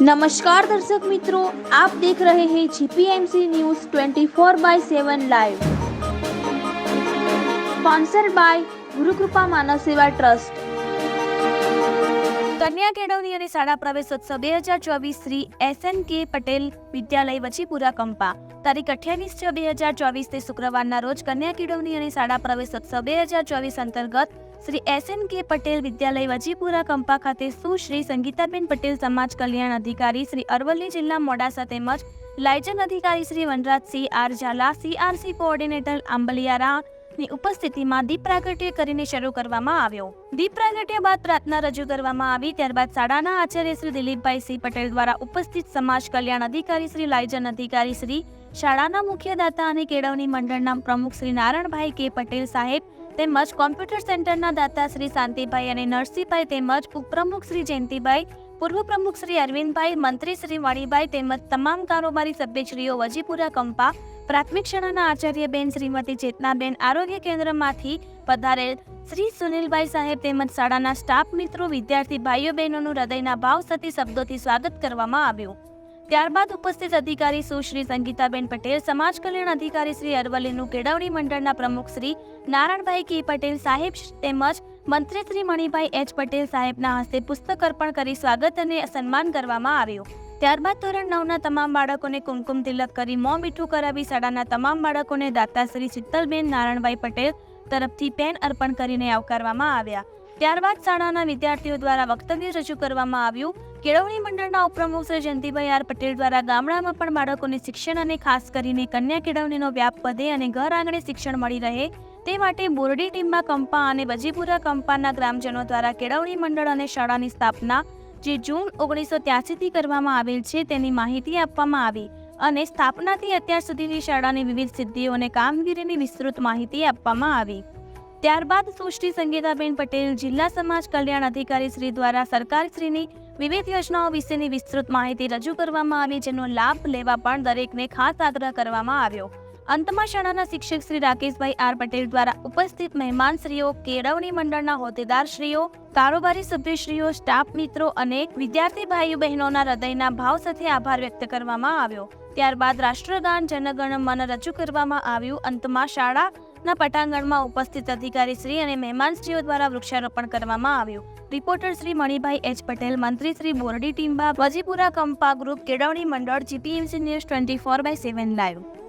નમસ્કાર દર્શક મિત્રો આપ દેખ રહે હે GPMC news 24 by 7 live sponsor by Gurukrupa Manav Seva trust કન્યા કેળવણી અને શાળા પ્રવેશોત્સવ બે હજાર ચોવીસ શ્રી એસ એન કે પટેલ વિદ્યાલય વચ્ચીપુરા કંપા. તારીખ અઠ્યાવીસ છ બે હજાર ચોવીસ, તે શુક્રવારના રોજ કન્યા કેળવણી અને શાળા પ્રવેશોત્સવ બે હજાર ચોવીસ અંતર્ગત શ્રી એસ એન કે પટેલ વિદ્યાલય વજીપુરા કંપા ખાતે સુશ્રી સંગીતાબેન પટેલ સમાજ કલ્યાણ અધિકારી શ્રી અરવલ્લી જિલ્લા મોડાસા તેમજ લાયજન અધિકારી Shri Vanrajsinh R Zala CRC coordinator Ambaliyara ની ઉપસ્થિતિમાં દીપ પ્રાગટ્ય કરીને શરૂ કરવામાં આવ્યો. દીપ પ્રાગટ્ય બાદ પ્રાર્થના રજૂ કરવામાં આવી, ત્યારબાદ શાળાના આચાર્ય શ્રી દિલીપભાઈ સિંહ પટેલ દ્વારા ઉપસ્થિત સમાજ કલ્યાણ અધિકારી શ્રી લાયજન અધિકારી શ્રી શાળાના મુખ્યદાતા અને કેળવણી મંડળના પ્રમુખ શ્રી નારાયણભાઈ કે પટેલ સાહેબ તેમજ કોમ્પ્યુટર સેન્ટરના દાતા શ્રી શાંતિભાઈ અને નરસિંહભાઈ તેમજ ઉપપ્રમુખ શ્રી જયંતિભાઈ, પૂર્વ પ્રમુખ શ્રી અરવિંદભાઈ, મંત્રી શ્રી વાણીભાઈ તેમજ તમામ કારોબારી સભ્યશ્રીઓ વજીપુરા કંપા, પ્રાથમિક શાળાના આચાર્યબેન શ્રીમતી ચેતનાબેન, આરોગ્ય કેન્દ્રમાંથી પધારેલ શ્રી સુનિલભાઈ સાહેબ તેમજ શાળાના સ્ટાફ મિત્રો, વિદ્યાર્થી ભાઈઓ બહેનોનું હૃદયના ભાવ સતી શબ્દોથી સ્વાગત કરવામાં આવ્યું. ત્યારબાદ ઉપસ્થિત અધિકારી સુશ્રી સંગીતાબેન પટેલ, સમાજ કલ્યાણ અધિકારી શ્રી અરવલ્લીનું કેળવણી મંડળના પ્રમુખ શ્રી નારાયણભાઈ કે. પટેલ સાહેબ તેમજ મંત્રી શ્રી મણિભાઈ એચ. પટેલ સાહેબના હસ્તે પુસ્તક અર્પણ કરી સ્વાગત અને સન્માન કરવામાં આવ્યું. ત્યારબાદ ધોરણ નવના તમામ બાળકોને કુમકુમ તિલક કરી મોં મીઠું કરાવી શાળાના તમામ બાળકોને દાતા શ્રી શીતલબેન નારાયણભાઈ પટેલ તરફથી પેન અર્પણ કરીને આવકારવામાં આવ્યા. ત્યારબાદ શાળાના વિદ્યાર્થીઓ દ્વારા વક્તવ્ય રજૂ કરવામાં આવ્યું. કેળવણી મંડળના ઉપપ્રમુખ શ્રી જયંતિભાઈ આર પટેલ દ્વારા ગામડામાં પણ બાળકોને શિક્ષણ અને ખાસ કરીને કન્યા કેળવણીનો વ્યાપ વધે અને ઘર આંગણે શિક્ષણ મળી રહે, તે માટે બોરડી ટીમમાં કંપા અને બજીપુરા કંપાના ગ્રામજનો દ્વારા કેળવણી મંડળ અને શાળાની સ્થાપના, જે જૂન ઓગણીસો ત્યાસીથી કરવામાં આવેલ છે તેની માહિતી આપવામાં આવી અને સ્થાપનાથી અત્યાર સુધીની શાળાની વિવિધ સિદ્ધિઓ અને કામગીરીની વિસ્તૃત માહિતી આપવામાં આવી. ત્યારબાદ સુશ્રી સંગીતાબેન પટેલ જિલ્લા સમાજ કલ્યાણ અધિકારી શ્રી દ્વારા સરકારશ્રીની વિવિધ યોજનાઓ વિશેની વિસ્તૃત માહિતી રજૂ કરવામાં આવી, જેનો લાભ લેવા પણ દરેકને ખાસ આગ્રહ કરવામાં આવ્યો. અંતમાં શાળાના શિક્ષક શ્રી રાકેશભાઈ આર પટેલ દ્વારા ઉપસ્થિત મહેમાનશ્રીઓ, કેળવણી મંડળના હોદ્દેદારશ્રીઓ, કારોબારી સભ્યશ્રીઓ, સ્ટાફ મિત્રો અને વિદ્યાર્થી ભાઈઓ બહેનોના હૃદયના ભાવ સાથે આભાર વ્યક્ત કરવામાં આવ્યો. ત્યારબાદ રાષ્ટ્રગાન, જનગણ મન રજૂ કરવામાં આવ્યું. અંતમાં શાળાના પટાંગણમાં ઉપસ્થિત અધિકારી શ્રી અને મહેમાનશ્રીઓ દ્વારા વૃક્ષારોપણ કરવામાં આવ્યું. રિપોર્ટર શ્રી મણિભાઈ એચ પટેલ, મંત્રી શ્રી બોરડી ટીમ્બા વજીપુરા કંપા ગ્રુપ, કેળવણી મંડળ GPMC news twenty four by seven live.